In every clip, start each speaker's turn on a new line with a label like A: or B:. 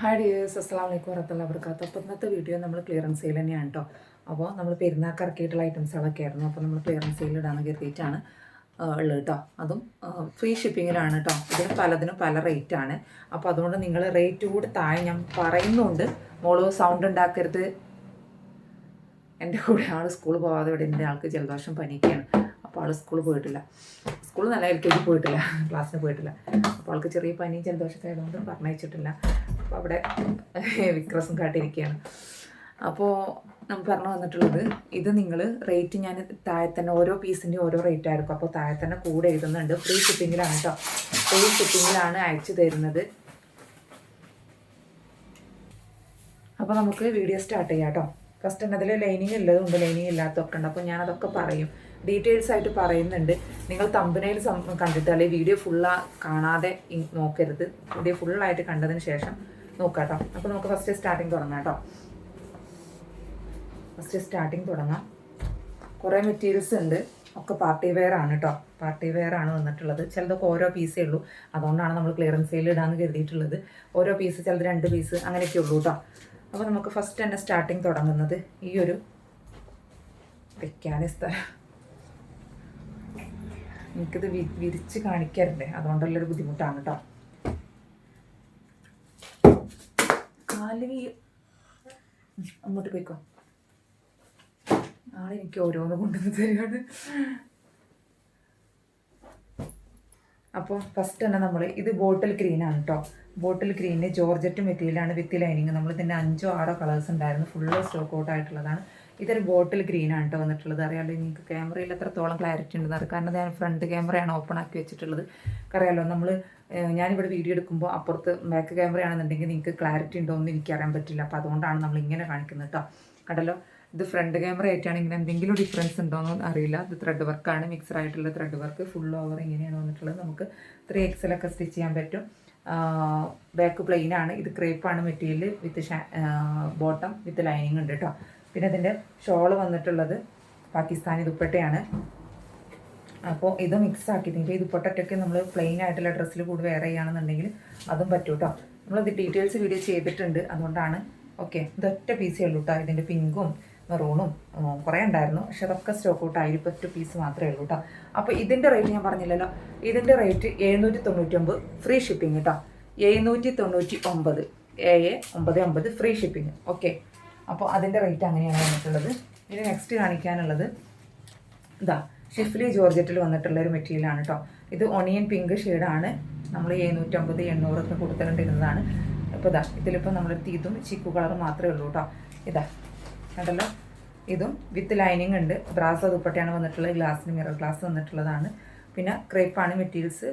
A: Hi dears അസ്സാം വലൈക്കും വറത്തുള്ള വർക്കാത്ത അപ്പോൾ ഇന്നത്തെ വീഡിയോ നമ്മൾ ക്ലിയറൻസ് സെയിൽ തന്നെയാണ് കേട്ടോ അപ്പോൾ നമ്മൾ പെരുന്നാൾക്ക് ഇറക്കിയിട്ടുള്ള ഐറ്റംസുകളൊക്കെ ആയിരുന്നു. അപ്പോൾ നമ്മൾ ക്ലിയറൻസ് സെയിൽ ഇടാന്ന് കരുതിയിട്ടാണ് ഉള്ളത് കേട്ടോ അതും ഫ്രീ ഷിപ്പിങ്ങിലാണ് കേട്ടോ ഇതിന് പലതിനും പല റേറ്റാണ് അപ്പോൾ അതുകൊണ്ട് നിങ്ങൾ റേറ്റ് കൂടി താഴെ ഞാൻ പറയുന്നുണ്ട്. മോൾ സൗണ്ട് ഉണ്ടാക്കരുത്. എന്റെ കൂടെ ആൾ സ്കൂളിൽ പോകാതെ ഇവിടെ എന്റെ ആൾക്ക് ജലദോഷം പനിയൊക്കെയാണ്. അപ്പോൾ ആൾ സ്കൂളിൽ പോയിട്ടില്ല. സ്കൂളിൽ നല്ല എൽ കെ ജി പോയിട്ടില്ല. ക്ലാസ്സിന് പോയിട്ടില്ല. അപ്പോൾ ആൾക്ക് ചെറിയ പനിയും ജലദോഷമൊക്കെ ആയതുകൊണ്ട് പറഞ്ഞയച്ചിട്ടില്ല. അവിടെ വിക്രസം കാട്ടിരിക്കുകയാണ് അപ്പോൾ നമ്മൾ പറഞ്ഞു വന്നിട്ടുള്ളത് ഇത് നിങ്ങൾ റേറ്റ് ഞാൻ താഴെ തന്നെ ഓരോ പീസിന്റെയും ഓരോ റേറ്റ് ആയിരിക്കും. അപ്പോൾ താഴെ തന്നെ കൂടെ എഴുതുന്നുണ്ട്. ഫ്രീ ഷിപ്പിങ്ങിലാണ് കേട്ടോ ഫ്രീ ഷിപ്പിങ്ങിലാണ് അയച്ചു തരുന്നത്. അപ്പോൾ നമുക്ക് വീഡിയോ സ്റ്റാർട്ട് ചെയ്യാം കേട്ടോ ഫസ്റ്റ് തന്നെ അതിൽ ലൈനിങ് ഉള്ളതുണ്ട് ലൈനിങ് ഇല്ലാത്തതൊക്കെ ഉണ്ട്. അപ്പോൾ ഞാനതൊക്കെ പറയും. ഡീറ്റെയിൽസ് ആയിട്ട് പറയുന്നുണ്ട്. നിങ്ങൾ തമ്പനയിൽ കണ്ടിട്ട് അല്ലെങ്കിൽ വീഡിയോ ഫുള്ളാ കാണാതെ നോക്കരുത്. വീഡിയോ ഫുള്ളായിട്ട് കണ്ടതിന് ശേഷം നോക്കാം കേട്ടോ അപ്പോൾ നമുക്ക് ഫസ്റ്റ് സ്റ്റാർട്ടിങ് തുടങ്ങാം കേട്ടോ. ഫസ്റ്റ് സ്റ്റാർട്ടിങ് തുടങ്ങാം. കുറേ മെറ്റീരിയൽസ് ഉണ്ട്. ഒക്കെ പാർട്ടി വെയർ ആണ് കേട്ടോ. പാർട്ടി വെയർ ആണ് വന്നിട്ടുള്ളത്. ചിലതൊക്കെ ഓരോ പീസേ ഉള്ളൂ. അതുകൊണ്ടാണ് നമ്മൾ ക്ലിയറൻസ് സെയിൽ ഇടാന്ന് കരുതിയിട്ടുള്ളത്. ഓരോ പീസ് ചിലത് രണ്ട് പീസ് അങ്ങനെയൊക്കെ ഉള്ളൂ കേട്ടോ. അപ്പോൾ നമുക്ക് ഫസ്റ്റ് തന്നെ സ്റ്റാർട്ടിങ് തുടങ്ങുന്നത് ഈ ഒരു വെക്കാൻ സ്ഥലം. എനിക്കിത് വിരിച്ച് കാണിക്കാറുണ്ട് അതുകൊണ്ടുള്ളൊരു ബുദ്ധിമുട്ടാണ് കേട്ടോ. വീ- അങ്ങോട്ട് പോയിക്കോ. നാളെ എനിക്ക് ഓരോന്ന് കൊണ്ടുവന്ന് തരികയാണ് അപ്പോൾ ഫസ്റ്റ് തന്നെ നമ്മൾ ഇത് ബോട്ടിൽ ഗ്രീൻ ആണ് കേട്ടോ ബോട്ടിൽ ഗ്രീന് ജോർജറ്റ് മെറ്റീരിയലാണ് വിത്ത് ലൈനിങ് നമ്മൾ ഇതിന്റെ അഞ്ചോ ആറോ കളേഴ്സ് ഉണ്ടായിരുന്നു. ഫുള്ള് സ്റ്റോക്ക് ഔട്ട് ആയിട്ടുള്ളതാണ്. ഇതൊരു ബോട്ടിൽ ഗ്രീൻ ആണ് കേട്ടോ വന്നിട്ടുള്ളത്. അറിയാലോ നിങ്ങൾക്ക് ക്യാമറയിൽ എത്രത്തോളം ക്ലാരിറ്റി ഉണ്ടെന്ന് അറിയാം. കാരണം ഞാൻ ഫ്രണ്ട് ക്യാമറയാണ് ഓപ്പൺ ആക്കി വെച്ചിട്ടുള്ളത്. അറിയാലോ നമ്മൾ ഞാനിവിടെ വീഡിയോ എടുക്കുമ്പോൾ അപ്പുറത്ത് ബാക്ക് ക്യാമറയാണെന്നുണ്ടെങ്കിൽ നിങ്ങൾക്ക് ക്ലാരിറ്റി ഉണ്ടോ എന്ന് എനിക്കറിയാൻ പറ്റില്ല. അപ്പോൾ അതുകൊണ്ടാണ് നമ്മൾ ഇങ്ങനെ കാണിക്കുന്നത് കേട്ടോ കണ്ടല്ലോ ഇത് ഫ്രണ്ട് ക്യാമറ ഇങ്ങനെ എന്തെങ്കിലും ഡിഫറൻസ് ഉണ്ടോയെന്ന് അറിയില്ല. ഇത് ത്രെഡ് വർക്കാണ് മിക്സർ ആയിട്ടുള്ള ത്രെഡ് വർക്ക് ഫുൾ ഓവർ ഇങ്ങനെയാണ് വന്നിട്ടുള്ളത്. നമുക്ക് ത്രീ എക്സലൊക്കെ സ്റ്റിച്ച് ചെയ്യാൻ പറ്റും. ബാക്ക് പ്ലെയിനാണ് ഇത് ക്രേപ്പാണ് material with bottom with lining ഉണ്ട് കേട്ടോ പിന്നെ ഇതിന്റെ ഷോൾ വന്നിട്ടുള്ളത് പാകിസ്ഥാനി ദുപ്പട്ടയാണ്. അപ്പോൾ ഇത് മിക്സ് ആക്കിയിട്ടുണ്ട് ഈ ദുപ്പട്ടൊക്കെ നമ്മൾ പ്ലെയിൻ ആയിട്ടുള്ള ഡ്രസ്സിൽ കൂടി വെയർ ചെയ്യുകയാണെന്നുണ്ടെങ്കിൽ അതും പറ്റും കേട്ടോ നമ്മളത് ഡീറ്റെയിൽസ് വീഡിയോ ചെയ്തിട്ടുണ്ട്. അതുകൊണ്ടാണ്. ഓക്കെ ഇതൊറ്റ പീസേ ഉള്ളൂ കേട്ടോ ഇതിന്റെ പിങ്കും മെറൂണും കുറേ ഉണ്ടായിരുന്നു. പക്ഷെ അതൊക്കെ സ്റ്റോക്ക് ഔട്ട് ആയി. ഒറ്റ പീസ് മാത്രമേ ഉള്ളൂ കേട്ടോ അപ്പോൾ ഇതിന്റെ റേറ്റ് ഞാൻ പറഞ്ഞില്ലല്ലോ. ഇതിന്റെ റേറ്റ് എഴുന്നൂറ്റി തൊണ്ണൂറ്റൊമ്പത് ഫ്രീ ഷിപ്പിംഗ് കേട്ടോ എഴുന്നൂറ്റി തൊണ്ണൂറ്റി ഒമ്പത് ഏഴ് ഒമ്പത് ഒമ്പത് ഫ്രീ ഷിപ്പിംഗ് ഓക്കെ അപ്പോൾ അതിന്റെ റേറ്റ് അങ്ങനെയാണ് വന്നിട്ടുള്ളത്. ഇനി നെക്സ്റ്റ് കാണിക്കാനുള്ളത്. ഇതാ ഷിഫ്ലി ജോർജറ്റിൽ വന്നിട്ടുള്ള ഒരു മെറ്റീരിയലാണ് കേട്ടോ ഇത് ഒണിയൻ പിങ്ക് ഷെയ്ഡാണ് നമ്മൾ എഴുന്നൂറ്റമ്പത് എണ്ണൂറൊക്കെ കൊടുത്തിട്ടുണ്ടിരുന്നതാണ് ഇപ്പോൾ ഇതാ ഇതിലിപ്പോൾ നമ്മൾ ഇതും ചിക്കു കളർ മാത്രമേ ഉള്ളൂ കേട്ടോ ഇതാ കണ്ടല്ലോ? ഇതും വിത്ത് ലൈനിങ് ഉണ്ട്. ബ്രാസ് ദുപ്പട്ടയാണ് വന്നിട്ടുള്ളത്. ഗ്ലാസ്സിന് മിറർ ഗ്ലാസ് വന്നിട്ടുള്ളതാണ്. പിന്നെ ക്രേപ്പാണ് മെറ്റീരിയൽസ്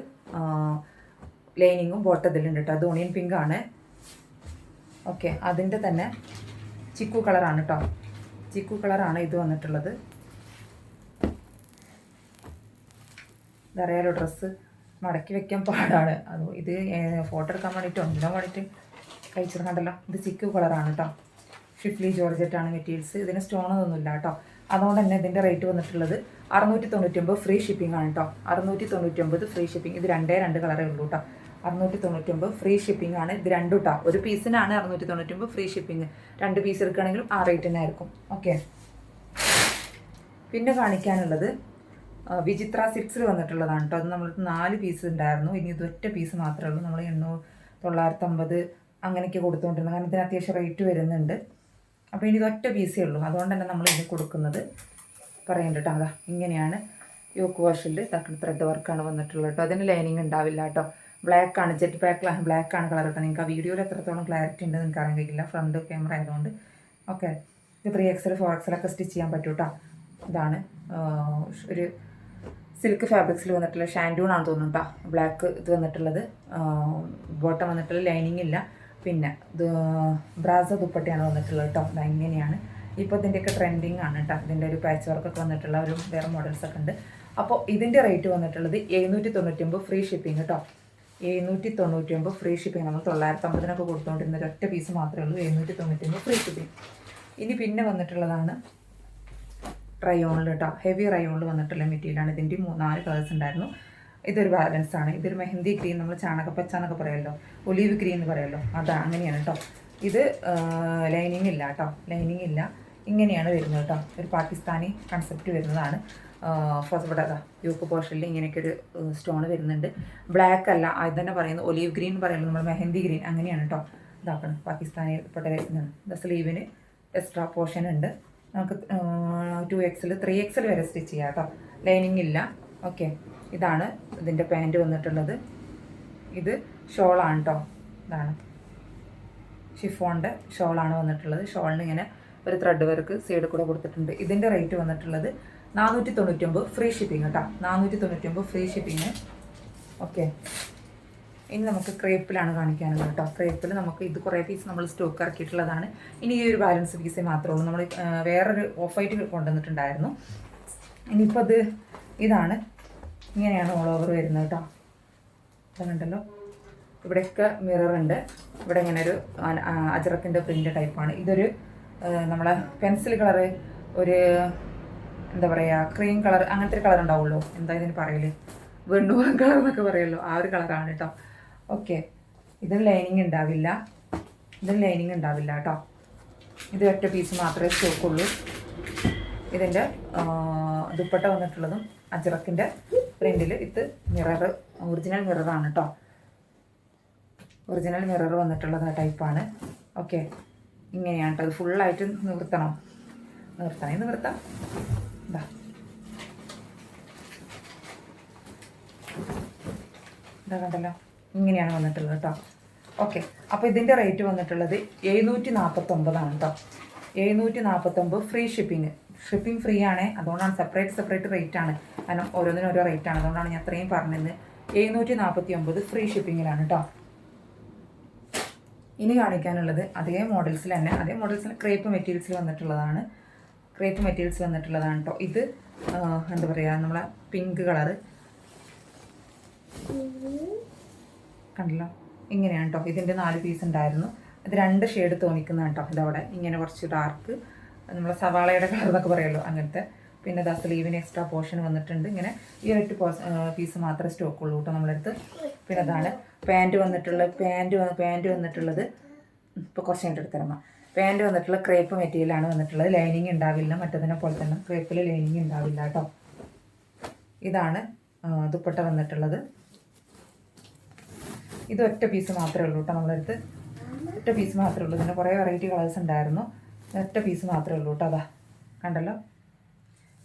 A: ലൈനിങ്ങും ബോട്ടത്തിലുണ്ട് കേട്ടോ അത് ഒണിയൻ പിങ്ക് ആണ്. ഓക്കെ അതിന്റെ തന്നെ ചിക്കു കളറാണ് കേട്ടോ ചിക്കു കളറാണ് ഇത് വന്നിട്ടുള്ളത്. ഇതറിയാലോ ഡ്രസ്സ് മടക്കി വെക്കാൻ പാടാണ്. അത് ഇത് ഫോട്ടോ എടുക്കാൻ വേണ്ടിയിട്ട് ഒന്നിനാൻ വേണ്ടിയിട്ട് കഴിച്ചിരുന്നുണ്ടല്ലോ ഇത് ചിക്കു കളറാണ് കേട്ടോ ഷിഫ്ലി ജോർജറ്റാണ് മെറ്റീരിയൽസ്. ഇതിന് സ്റ്റോണൊന്നുമില്ല കേട്ടോ അതുകൊണ്ട് തന്നെ ഇതിന്റെ റേറ്റ് വന്നിട്ടുള്ളത് അറുന്നൂറ്റി തൊണ്ണൂറ്റൊമ്പത് ഫ്രീ ഷിപ്പിംഗ് ആണ് കേട്ടോ അറുന്നൂറ്റി തൊണ്ണൂറ്റൊമ്പത് ഫ്രീ ഷിപ്പിംഗ്. ഇത് രണ്ടേ രണ്ട് കളറേ ഉള്ളൂ കേട്ടോ അറുന്നൂറ്റി തൊണ്ണൂറ്റൊമ്പത് ഫ്രീ ഷിപ്പിംഗ് ആണ്. ഇത് രണ്ടു കേട്ടോ ഒരു പീസിനാണ് അറുന്നൂറ്റി തൊണ്ണൂറ്റൊമ്പത് ഫ്രീ ഷിപ്പിംഗ് രണ്ട് പീസ് എടുക്കുകയാണെങ്കിലും ആ റേറ്റ് തന്നെ ആയിരിക്കും. ഓക്കെ പിന്നെ കാണിക്കാനുള്ളത് വിചിത്ര സിക്സിൽ വന്നിട്ടുള്ളതാണ് കേട്ടോ അത് നമ്മൾ നാല് പീസ് ഉണ്ടായിരുന്നു. ഇനി ഇത് ഒറ്റ പീസ് മാത്രമേ ഉള്ളൂ. നമ്മൾ എണ്ണൂറ് തൊള്ളായിരത്തമ്പത് അങ്ങനെയൊക്കെ കൊടുത്തുകൊണ്ടിരുന്നത്. കാരണം ഇതിന് അത്യാവശ്യം റേറ്റ് വരുന്നുണ്ട്. അപ്പോൾ ഇനി ഇത് ഒറ്റ പീസേ ഉള്ളൂ. അതുകൊണ്ട് തന്നെ നമ്മൾ ഇത് കൊടുക്കുന്നത്. പറയുന്നുണ്ട് കേട്ടോ അതാ ഇങ്ങനെയാണ് യോക്ക് വാഷിൽ ഇതാക്കുന്ന ത്രെഡ് വർക്കാണ് വന്നിട്ടുള്ളത് കേട്ടോ അതിന് ലൈനിങ് ഉണ്ടാവില്ല കേട്ടോ ബ്ലാക്ക് ആണ്. ജെറ്റ് ബാക്ക് ബ്ലാക്ക് ആണ് കളർ കിട്ടുന്നത് നിങ്ങൾക്ക് ആ വീഡിയോയിൽ എത്രത്തോളം ക്ലാരിറ്റി ഉണ്ട് നിങ്ങൾക്ക് അറിയാൻ കഴിയില്ല. ഫ്രണ്ട് ക്യാമറ ആയതുകൊണ്ട്. ഓക്കെ ഇത് ത്രീ എക്സൽ ഫോർ എക്സലൊക്കെ സ്റ്റിച്ച് ചെയ്യാൻ പറ്റും കേട്ടോ ഇതാണ് ഒരു സിൽക്ക് ഫാബ്രിക്സിൽ വന്നിട്ടുള്ള ഷാൻഡൂൺ ആണ് തോന്നുന്നു കേട്ടോ ബ്ലാക്ക് ഇത് വന്നിട്ടുള്ളത്. ബോട്ടം വന്നിട്ടുള്ള ലൈനിങ് ഇല്ല. പിന്നെ ഇത് ബ്രാസ ദുപ്പട്ടയാണ് വന്നിട്ടുള്ളത് കേട്ടോ ഇങ്ങനെയാണ്. ഇപ്പോൾ ഇതിന്റെയൊക്കെ ട്രെൻഡിങ് ആണ് കേട്ടോ ഇതിന്റെ ഒരു പാച്ച് വർക്കൊക്കെ വന്നിട്ടുള്ള ഒരു വേറെ മോഡൽസൊക്കെ ഉണ്ട്. അപ്പോൾ ഇതിന്റെ റേറ്റ് വന്നിട്ടുള്ളത് എഴുന്നൂറ്റി തൊണ്ണൂറ്റി ഒമ്പത് ഫ്രീ ഷിപ്പിംഗ് കേട്ടോ എഴുന്നൂറ്റി തൊണ്ണൂറ്റി ഒമ്പത് ഫ്രീ ഷിപ്പിംഗ് നമ്മൾ തൊള്ളായിരത്തി അമ്പതിനൊക്കെ കൊടുത്തുകൊണ്ടിരുന്ന ഒറ്റ പീസ് മാത്രമേ ഉള്ളൂ. എഴുന്നൂറ്റി തൊണ്ണൂറ്റൊമ്പത് ഫ്രീ ഷിപ്പിംഗ് ഇനി പിന്നെ വന്നിട്ടുള്ളതാണ് റയോണിൽ കേട്ടോ ഹെവി റയോണിൽ വന്നിട്ടുള്ള മെറ്റീരിയലാണ് ഇതിന്റെ മൂന്നാൽ കളേഴ്സ് ഉണ്ടായിരുന്നു. ഇതൊരു ബാലൻസ് ആണ്. ഇതൊരു മെഹന്തി ഗ്രീൻ നമ്മൾ ചാണകപ്പച്ച എന്നൊക്കെ പറയുമല്ലോ ഒലീവ് ഗ്രീൻ എന്ന് പറയുമല്ലോ അതാ അങ്ങനെയാണ് കേട്ടോ ഇത് ലൈനിങ് ഇല്ല കേട്ടോ ലൈനിങ് ഇല്ല. ഇങ്ങനെയാണ് വരുന്നത് കേട്ടോ ഒരു പാകിസ്ഥാനി കൺസെപ്റ്റ് വരുന്നതാണ്. ഫസ്റ്റ് ഇവിടെ അതാ യൂക്ക് പോർഷനിൽ ഇങ്ങനെയൊക്കെ ഒരു സ്റ്റോൺ വരുന്നുണ്ട്. ബ്ലാക്ക് അല്ല അത് തന്നെ പറയുന്നത് ഒലീവ് ഗ്രീൻ പറയുന്നത് നമ്മൾ മെഹന്തി ഗ്രീൻ അങ്ങനെയാണ് കേട്ടോ ഇതാക്കണം. പാകിസ്ഥാനിൽ പെട്ട വരുന്നതാണ് സ്ലീവിന് എക്സ്ട്രാ പോർഷൻ ഉണ്ട്. നമുക്ക് ടു എക്സിൽ ത്രീ എക്സിൽ വരെ സ്റ്റിച്ച് ചെയ്യാം കേട്ടോ ലൈനിങ് ഇല്ല. ഓക്കെ ഇതാണ് ഇതിന്റെ പാന്റ് വന്നിട്ടുള്ളത്. ഇത് ഷോളാണ് കേട്ടോ ഇതാണ്. ഷിഫോണിന്റെ ഷോളാണ് വന്നിട്ടുള്ളത്. ഷോളിന് ഇങ്ങനെ ഒരു ത്രെഡ് വർക്ക് സൈഡിൽ കൂടെ കൊടുത്തിട്ടുണ്ട്. ഇതിന്റെ റേറ്റ് വന്നിട്ടുള്ളത് നാനൂറ്റി തൊണ്ണൂറ്റൊമ്പത് ഫ്രീ ഷിപ്പിംഗ് കേട്ടോ നാനൂറ്റി തൊണ്ണൂറ്റൊമ്പത് ഫ്രീ ഷിപ്പിംഗ് ഓക്കെ ഇനി നമുക്ക് ക്രേപ്പിലാണ് കാണിക്കാനുള്ളത് കേട്ടോ ക്രേപ്പിൽ നമുക്ക് ഇത് കുറേ പീസ് നമ്മൾ സ്റ്റോക്ക് ഇറക്കിയിട്ടുള്ളതാണ്. ഇനി ഈ ഒരു ബാലൻസ് പീസേ മാത്രമേ ഉള്ളൂ. നമ്മൾ വേറൊരു ഓഫ് വൈറ്റ് കൊണ്ടുവന്നിട്ടുണ്ടായിരുന്നു. ഇനിയിപ്പോൾ അത് ഇതാണ്. ഇങ്ങനെയാണ് ഓൾ ഓവർ വരുന്നത് കേട്ടോ കണ്ടല്ലോ ഇവിടെയൊക്കെ മിറർ ഉണ്ട്. ഇവിടെ ഇങ്ങനെ ഒരു അജറക്കിന്റെ പ്രിന്റ് ടൈപ്പാണ് ഇതൊരു നമ്മളെ പെൻസിൽ കളറ് ഒരു എന്താ പറയുക ക്രീം കളർ അങ്ങനത്തെ ഒരു കളർ ഉണ്ടാവുള്ളൂ എന്താ ഇതിന് പറയൽ? വെണ്ണൂറം കളർ എന്നൊക്കെ പറയുമല്ലോ ആ ഒരു കളറാണ് കേട്ടോ. ഓക്കെ ഇതിന് ലൈനിങ് ഉണ്ടാവില്ല. ഇതിന് ലൈനിങ് ഉണ്ടാവില്ല കേട്ടോ. ഇത് ഒറ്റ പീസ് മാത്രമേ സ്റ്റോക്കുള്ളൂ ഇതിന്റെ ദുപ്പട്ട വന്നിട്ടുള്ളതും അജറക്കിന്റെ പ്രിന്റിൽ ഇത് മിറർ ഒറിജിനൽ മിററാണ് കേട്ടോ. ഒറിജിനൽ മിറർ വന്നിട്ടുള്ളത് ആ ടൈപ്പാണ് ഓക്കെ ഇങ്ങനെയാണ് കേട്ടോ. അത് ഫുള്ളായിട്ട് നിവർത്തണം നിർത്തണേ നിർത്താം. ഇതാ ഇതാ കണ്ടല്ലോ? ഇങ്ങനെയാണ് വന്നിട്ടുള്ളത് കേട്ടോ. ഓക്കെ അപ്പോൾ ഇതിന്റെ റേറ്റ് വന്നിട്ടുള്ളത് എഴുന്നൂറ്റി നാൽപ്പത്തൊമ്പതാണ് കേട്ടോ. എഴുന്നൂറ്റി നാൽപ്പത്തൊമ്പത് ഫ്രീ ഷിപ്പിംഗ് ഷിപ്പിംഗ് ഫ്രീ ആണ്. അതുകൊണ്ടാണ് സെപ്പറേറ്റ് സെപ്പറേറ്റ് റേറ്റ് ആണ്. കാരണം ഓരോന്നിനും ഓരോ റേറ്റ് ആണ്. അതുകൊണ്ടാണ് ഞാൻ അത്രയും പറഞ്ഞത്. എഴുന്നൂറ്റി നാൽപ്പത്തി ഒമ്പത് ഫ്രീ ഷിപ്പിങ്ങിലാണ് കേട്ടോ. ഇനി കാണിക്കാനുള്ളത് അതേ മോഡൽസിൽ തന്നെ അതേ മോഡൽസിൽ ക്രേപ്പ് മെറ്റീരിയൽസിൽ വന്നിട്ടുള്ളതാണ്. ക്രേപ്പ് മെറ്റീരിയൽസ് വന്നിട്ടുള്ളതാണ് കേട്ടോ ഇത് എന്താ പറയുക നമ്മളെ പിങ്ക് കളർ കണ്ടല്ലോ? ഇങ്ങനെയാണ് കേട്ടോ ഇതിന്റെ നാല് പീസ് ഉണ്ടായിരുന്നു. അത് രണ്ട് ഷെയ്ഡ് തോന്നിക്കുന്ന കേട്ടോ ഇതവിടെ ഇങ്ങനെ കുറച്ച് ഡാർക്ക് നമ്മളെ സവാളയുടെ കളർ എന്നൊക്കെ പറയുമല്ലോ അങ്ങനത്തെ. പിന്നെ ദാ സ്ലീവിന് എക്സ്ട്രാ പോർഷൻ വന്നിട്ടുണ്ട്. ഇങ്ങനെ ഈ ഒരൊറ്റ പീസ് മാത്രമേ സ്റ്റോക്ക് ഉള്ളൂ കേട്ടോ നമ്മളെടുത്ത്. പിന്നെ അതാണ് പാന്റ് വന്നിട്ടുള്ള പാന്റ് പാന്റ് വന്നിട്ടുള്ളത്. ഇപ്പോൾ കുറച്ച് കഴിഞ്ഞിട്ട് എടുത്തരമ്മ പാന്റ് വന്നിട്ടുള്ള ക്രേപ്പ് മെറ്റീരിയലാണ് വന്നിട്ടുള്ളത്. ലൈനിങ് ഉണ്ടാവില്ല. മറ്റതിനെ പോലെ തന്നെ ക്രേപ്പിൽ ലൈനിങ് ഉണ്ടാവില്ല കേട്ടോ. ഇതാണ് ദുപ്പട്ട വന്നിട്ടുള്ളത്. ഇത് ഒറ്റ പീസ് മാത്രമേ ഉള്ളൂ കേട്ടോ നമ്മളടുത്ത്. ഒറ്റ പീസ് മാത്രമേ ഉള്ളൂ. ഇതിന് കുറേ വെറൈറ്റി കളേഴ്സ് ഉണ്ടായിരുന്നു. ഒറ്റ പീസ് മാത്രമേ ഉള്ളൂ കേട്ടോ അതാ. കണ്ടല്ലോ?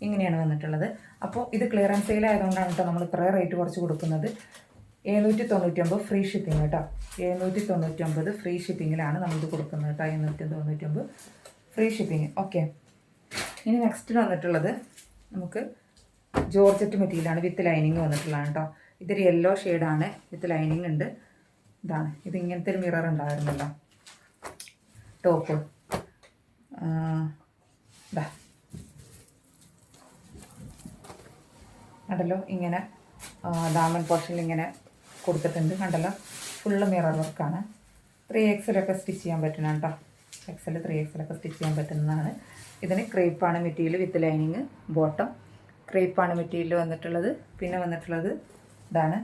A: ഇങ്ങനെയാണ് വന്നിട്ടുള്ളത്. അപ്പോൾ ഇത് ക്ലിയറൻസ് സെയിൽ ആയതുകൊണ്ടാണ് കേട്ടോ നമ്മൾ ഇത്ര റേറ്റ് കുറച്ച് കൊടുക്കുന്നത്. എഴുന്നൂറ്റി തൊണ്ണൂറ്റൊമ്പത് ഫ്രീ ഷിപ്പിംഗ് കേട്ടോ എഴുന്നൂറ്റി തൊണ്ണൂറ്റൊമ്പത് ഫ്രീ ഷിപ്പിങ്ങിലാണ് നമ്മളിത് കൊടുക്കുന്നത് കേട്ടോ എഴുന്നൂറ്റി തൊണ്ണൂറ്റൊമ്പത് ഫ്രീ ഷിപ്പിംഗ് ഓക്കെ ഇനി നെക്സ്റ്റ് വന്നിട്ടുള്ളത് നമുക്ക് ജോർജറ്റ് മെറ്റീരിയലാണ് വിത്ത് ലൈനിങ് വന്നിട്ടുള്ളതാണ് കേട്ടോ ഇതൊരു യെല്ലോ ഷെയ്ഡാണ് വിത്ത് ലൈനിങ് ഉണ്ട്. ഇതാണ്. ഇത് ഇങ്ങനത്തെ ഒരു മിറർ ഉണ്ടായിരുന്നല്ലോ. ടോപ്പ് ഇതാ ഉണ്ടല്ലോ ഇങ്ങനെ ഡാമൻ പോർഷനിൽ ഇങ്ങനെ കൊടുത്തിട്ടുണ്ട്. കണ്ടല്ലോ? ഫുള്ള് മിറർ വർക്കാണ് ത്രീ എക്സലൊക്കെ സ്റ്റിച്ച് ചെയ്യാൻ പറ്റുന്ന കേട്ടോ എക്സൽ ത്രീ എക്സലൊക്കെ സ്റ്റിച്ച് ചെയ്യാൻ പറ്റുന്നതാണ്. ഇതിന് ക്രേപ്പാണ് മെറ്റീരിയൽ വിത്ത് ലൈനിങ് ബോട്ടം ക്രേപ്പാണ് മെറ്റീരിയൽ വന്നിട്ടുള്ളത്. പിന്നെ വന്നിട്ടുള്ളത് ഇതാണ്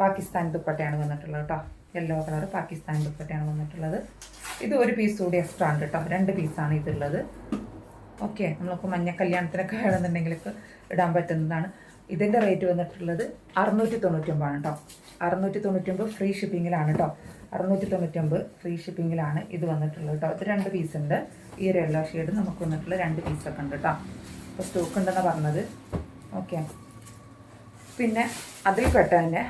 A: പാകിസ്ഥാൻ ദുപ്പട്ടയാണ് വന്നിട്ടുള്ളത് കേട്ടോ. യെല്ലോ കളർ പാകിസ്ഥാൻ ദുപ്പട്ടയാണ് വന്നിട്ടുള്ളത്. ഇത് ഒരു പീസ് കൂടി എക്സ്ട്രാ ഉണ്ട് കേട്ടോ. രണ്ട് പീസാണ് ഇതുള്ളത്. ഓക്കെ നമ്മൾക്ക് മഞ്ഞ കല്യാണത്തിനൊക്കെ വേണമെന്നുണ്ടെങ്കിലൊക്കെ ഇടാൻ പറ്റുന്നതാണ്. ഇതിന്റെ റേറ്റ് വന്നിട്ടുള്ളത് അറുന്നൂറ്റി തൊണ്ണൂറ്റൊമ്പതാണ് കേട്ടോ അറുന്നൂറ്റി തൊണ്ണൂറ്റൊമ്പത് ഫ്രീ ഷിപ്പിങ്ങിലാണ് കേട്ടോ അറുന്നൂറ്റി തൊണ്ണൂറ്റൊമ്പത് ഫ്രീ ഷിപ്പിങ്ങിലാണ് ഇത് വന്നിട്ടുള്ളത് കേട്ടോ ഇത് രണ്ട് പീസ് ഉണ്ട്. ഈ ഒരു യെല്ലോ ഷെയ്ഡ് നമുക്ക് വന്നിട്ടുള്ള രണ്ട് പീസൊക്കെ ഉണ്ട് കേട്ടോ അപ്പോൾ സ്റ്റോക്ക് ഉണ്ടെന്ന് പറഞ്ഞത്. ഓക്കെ പിന്നെ അതിൽ പെട്ടതിന്റെ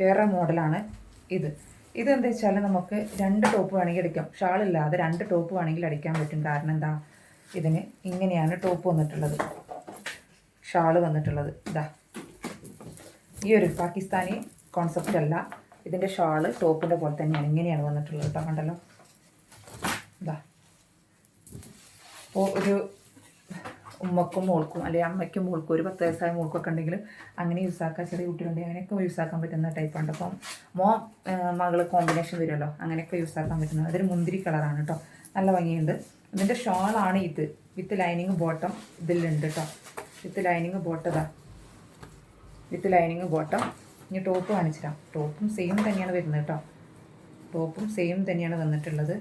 A: വേറെ മോഡലാണ് ഇത്. ഇതെന്താ വെച്ചാൽ നമുക്ക് രണ്ട് ടോപ്പ് വേണമെങ്കിൽ അടിക്കാം. ഷാളില്ലാതെ രണ്ട് ടോപ്പ് വേണമെങ്കിൽ അടിക്കാൻ പറ്റും. കാരണം എന്താ? ഇതിന് ഇങ്ങനെയാണ് ടോപ്പ് വന്നിട്ടുള്ളത്. ഷാൾ വന്നിട്ടുള്ളത്. ഇതാ ഈ ഒരു പാകിസ്ഥാനി കോൺസെപ്റ്റ് അല്ല. ഇതിന്റെ ഷാൾ ടോപ്പിന്റെ പോലെ തന്നെയാണ്. ഇങ്ങനെയാണ് വന്നിട്ടുള്ളത് കേട്ടോ കണ്ടല്ലോ. ഇതാ അപ്പോൾ ഒരു ഉമ്മക്കും മോൾക്കും അല്ലെങ്കിൽ അമ്മയ്ക്കും മോൾക്കും ഒരു പത്ത് വയസ്സായ മോൾക്കൊക്കെ ഉണ്ടെങ്കിൽ അങ്ങനെ യൂസ് ആക്കാം. ചെറിയ കുട്ടികളുണ്ടെങ്കിൽ അങ്ങനെയൊക്കെ യൂസ് ആക്കാൻ പറ്റുന്ന ടൈപ്പാണ് അപ്പം മോ മകൾ കോമ്പിനേഷൻ വരുമല്ലോ. അങ്ങനെയൊക്കെ യൂസ് ആക്കാൻ പറ്റുന്നത്. അതൊരു മുന്തിരി കളറാണ് കേട്ടോ നല്ല ഭംഗിയുണ്ട്. ഇതിന്റെ ഷോളാണ് ഇത്. വിത്ത് ലൈനിങ് ബോട്ടം ഇതിലുണ്ട് കേട്ടോ with lining ബോട്ടതാ. With lining bottom. ഇനി ടോപ്പ് കാണിച്ചിരാം ടോപ്പും സെയിം തന്നെയാണ് വരുന്നത് കേട്ടോ. ടോപ്പും സെയിം തന്നെയാണ് വന്നിട്ടുള്ളത്.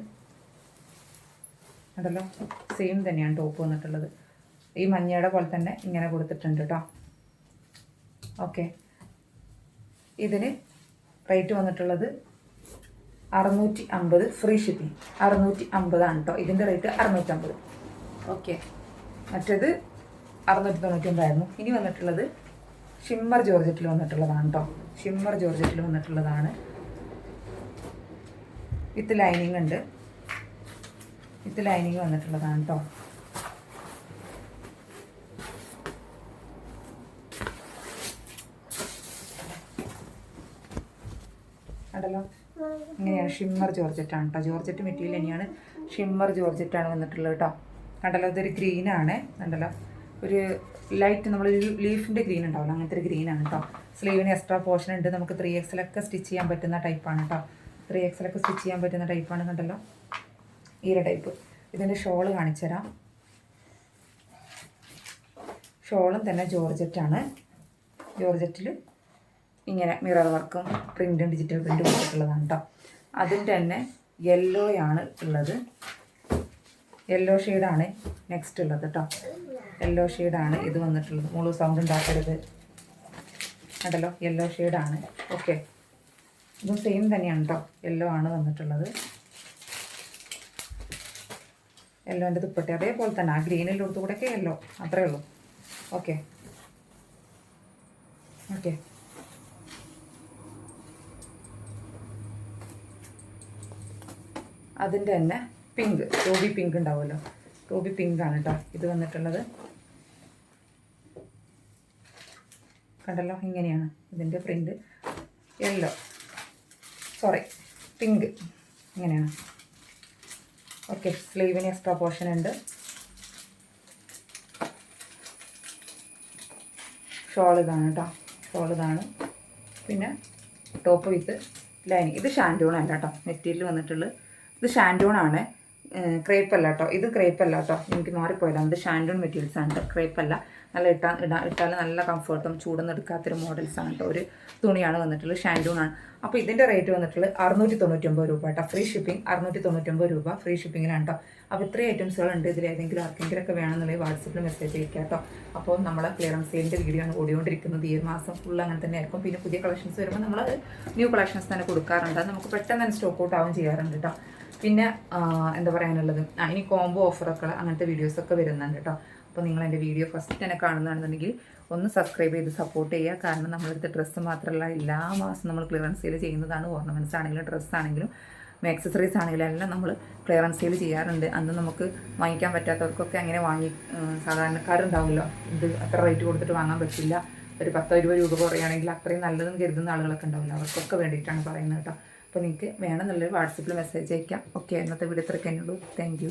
A: അതല്ലോ സെയിം തന്നെയാണ് ടോപ്പ് വന്നിട്ടുള്ളത്. ഈ മഞ്ഞയുടെ പോലെ തന്നെ ഇങ്ങനെ കൊടുത്തിട്ടുണ്ട് കേട്ടോ. ഓക്കെ ഇതിന് റേറ്റ് വന്നിട്ടുള്ളത് അറുന്നൂറ്റി അമ്പത് ഫ്രീ ഷിപ്പിംഗ് അറുന്നൂറ്റി അമ്പതാണ് കേട്ടോ. ഇതിന്റെ റേറ്റ് അറുന്നൂറ്റമ്പത്. ഓക്കെ മറ്റേത് അറുന്നൂറ്റി തൊണ്ണൂറ്റി ഒമ്പതായിരുന്നു ഇനി വന്നിട്ടുള്ളത് ഷിമ്മർ ജോർജറ്റിൽ വന്നിട്ടുള്ളതാണ് കേട്ടോ ഷിമ്മർ ജോർജറ്റിൽ വന്നിട്ടുള്ളതാണ്. വിത്ത് ലൈനിങ് ഉണ്ട്. വിത്ത് ലൈനിങ് വന്നിട്ടുള്ളതാണ് കേട്ടോ കണ്ടല്ലോ? ഇങ്ങനെയാണ് ഷിമ്മർ ജോർജറ്റാണ് കേട്ടോ ജോർജറ്റ് മെറ്റീരിയൽ തന്നെയാണ് ഷിമ്മർ ജോർജറ്റാണ് വന്നിട്ടുള്ളത് കേട്ടോ കണ്ടല്ലോ? ഇതൊരു ഗ്രീനാണ്. കണ്ടല്ലോ? ഒരു ലൈറ്റ് നമ്മൾ ലീഫിന്റെ ഗ്രീൻ ഉണ്ടാവില്ല. അങ്ങനത്തെ ഒരു ഗ്രീനാണ് കേട്ടോ സ്ലീവിന് എക്സ്ട്രാ പോർഷൻ ഉണ്ട്. നമുക്ക് ത്രീ എക്സിലൊക്കെ സ്റ്റിച്ച് ചെയ്യാൻ പറ്റുന്ന ടൈപ്പാണ് കേട്ടോ ത്രീ എക്സിലൊക്കെ സ്റ്റിച്ച് ചെയ്യാൻ പറ്റുന്ന ടൈപ്പാണ് കണ്ടല്ലോ ഈര ടൈപ്പ് ഇതിന്റെ ഷോൾ കാണിച്ചു തരാം. ഷോളും തന്നെ ജോർജറ്റാണ് ജോർജറ്റിൽ ഇങ്ങനെ മിറർ വർക്കും പ്രിന്റും ഡിജിറ്റൽ പ്രിന്റും ഉള്ളതാണ് കേട്ടോ അതിന്റെ തന്നെ യെല്ലോയാണ് ഉള്ളത്. യെല്ലോ ഷെയ്ഡാണ് നെക്സ്റ്റ് ഉള്ളത് കേട്ടോ യെല്ലോ ഷെയ്ഡാണ് ഇത് വന്നിട്ടുള്ളത്. മുളു സൗണ്ട് ഉണ്ടാക്കരുത്. കണ്ടല്ലോ? യെല്ലോ ഷെയ്ഡാണ് ഓക്കെ ഇത് സെയിം തന്നെയാണ് കേട്ടോ യെല്ലോ ആണ് വന്നിട്ടുള്ളത്. യെല്ലോന്റെ ദുപ്പട്ടി. അതേപോലെ തന്നെ ആ ഗ്രീനിൽ കൊടുത്തുകൂടെയൊക്കെ യെല്ലോ അത്രയേ ഉള്ളൂ. ഓക്കെ ഓക്കെ അതിന്റെ തന്നെ പിങ്ക് റൂബി പിങ്ക് ഉണ്ടാവുമല്ലോ. റൂബി പിങ്കാണ് കേട്ടോ ഇത് വന്നിട്ടുള്ളത്. കണ്ടല്ലോ? ഇങ്ങനെയാണ്. ഇതിന്റെ പ്രിന്റ് യെല്ലോ സോറി പിങ്ക് ഇങ്ങനെയാണ്. ഓക്കെ സ്ലീവിന് എക്സ്ട്രാ പോർഷൻ ഉണ്ട്. ഷോൾ ഇതാണ് കേട്ടോ ഷോൾ ഇതാണ്. പിന്നെ ടോപ്പ് വിത്ത് ലൈനിങ് ഇത് ഷാൻഡൂൺ അല്ല കേട്ടോ മെറ്റീരിയൽ വന്നിട്ടുള്ളത്. ഇത് ഷാൻഡൂൺ ആണ് ക്രേപ്പ് അല്ല കേട്ടോ ഇത് ക്രേപ്പ് അല്ല കേട്ടോ എനിക്ക് മാറിപ്പോയതാണ് ഇത് ഷാൻഡൂൺ മെറ്റീരിയൽസ് ആണ് ക്രേപ്പ് അല്ല നല്ല ഇട്ടാൽ ഇടാ ഇട്ടാൽ നല്ല കംഫർട്ടും ചൂടൊന്നും എടുക്കാത്തൊരു മോഡൽസ് ആണ് കേട്ടോ ഒരു തുണിയാണ് വന്നിട്ടുള്ളത്. ഷാൻഡൂൺ ആണ്. അപ്പോൾ ഇതിന്റെ റേറ്റ് വന്നിട്ടുള്ളത് അറുന്നൂറ്റി തൊണ്ണൂറ്റൊമ്പത് രൂപ കേട്ടോ ഫ്രീ ഷിപ്പിംഗ് അറുന്നൂറ്റി തൊണ്ണൂറ്റൊമ്പത് രൂപ ഫ്രീ ഷിപ്പിങ്ങിലാണ് കേട്ടോ അപ്പോൾ ഇത്രയും ഐറ്റംസുകളുണ്ട് ഇതിൽ ഏതെങ്കിലും ആർക്കെങ്കിലും ഒക്കെ വേണമെന്നുണ്ടെങ്കിൽ വാട്സപ്പിൽ മെസ്സേജ് അയക്കുക കേട്ടോ അപ്പോൾ നമ്മൾ ക്ലിയറൻസ് സെയിലിന്റെ വീഡിയോ ആണ് ഓടിക്കൊണ്ടിരിക്കുന്നത്. ഈ മാസം ഫുൾ അങ്ങനെ തന്നെ ആയിരിക്കും. പിന്നെ പുതിയ കളക്ഷൻസ് വരുമ്പോൾ നമ്മൾ ന്യൂ കളക്ഷൻസ് തന്നെ കൊടുക്കാറുണ്ട്. നമുക്ക് പെട്ടെന്ന് തന്നെ സ്റ്റോക്ക് ഔട്ട് ആവും ചെയ്യാറുണ്ട് കേട്ടോ പിന്നെ എന്താ പറയാനുള്ളത്? ഇനി കോംബോ ഓഫറൊക്കെ അങ്ങനത്തെ വീഡിയോസൊക്കെ വരുന്നുണ്ട് കേട്ടോ അപ്പോൾ നിങ്ങൾ എന്റെ വീഡിയോ ഫസ്റ്റ് തന്നെ കാണുന്നതാണെന്നുണ്ടെങ്കിൽ ഒന്ന് സബ്സ്ക്രൈബ് ചെയ്ത് സപ്പോർട്ട് ചെയ്യുക. കാരണം നമ്മളെടുത്ത് ഡ്രസ്സ് മാത്രമല്ല എല്ലാ മാസം നമ്മൾ ക്ലിയറൻസ് സെയിൽ ചെയ്യുന്നതാണ് ഓർണമെന്റ്സ് ആണെങ്കിലും ഡ്രസ്സ് ആണെങ്കിലും ആക്സസറീസ് ആണെങ്കിലും എല്ലാം നമ്മൾ ക്ലിയറൻസ് സെയിൽ ചെയ്യാറുണ്ട്. അന്ന് നമുക്ക് വാങ്ങിക്കാൻ പറ്റാത്തവർക്കൊക്കെ അങ്ങനെ വാങ്ങി സാധാരണക്കാരുണ്ടാവുമല്ലോ. ഇത് അത്ര റേറ്റ് കൊടുത്തിട്ട് വാങ്ങാൻ പറ്റില്ല. ഒരു പത്തോ ഇരുപത് രൂപ കുറയുകയാണെങ്കിൽ അത്രയും നല്ലതെന്ന് കരുതുന്ന ആളുകളൊക്കെ ഉണ്ടാവില്ല അവർക്കൊക്കെ വേണ്ടിയിട്ടാണ് പറയുന്നത് കേട്ടോ അപ്പോൾ നിങ്ങൾക്ക് വേണമെന്നുള്ളൊരു വാട്സപ്പിൽ മെസ്സേജ് അയക്കാം. ഓക്കെ ഇന്നത്തെ വീഡിയോ ഇത്രയൊക്കെ ഉള്ളൂ. Thank you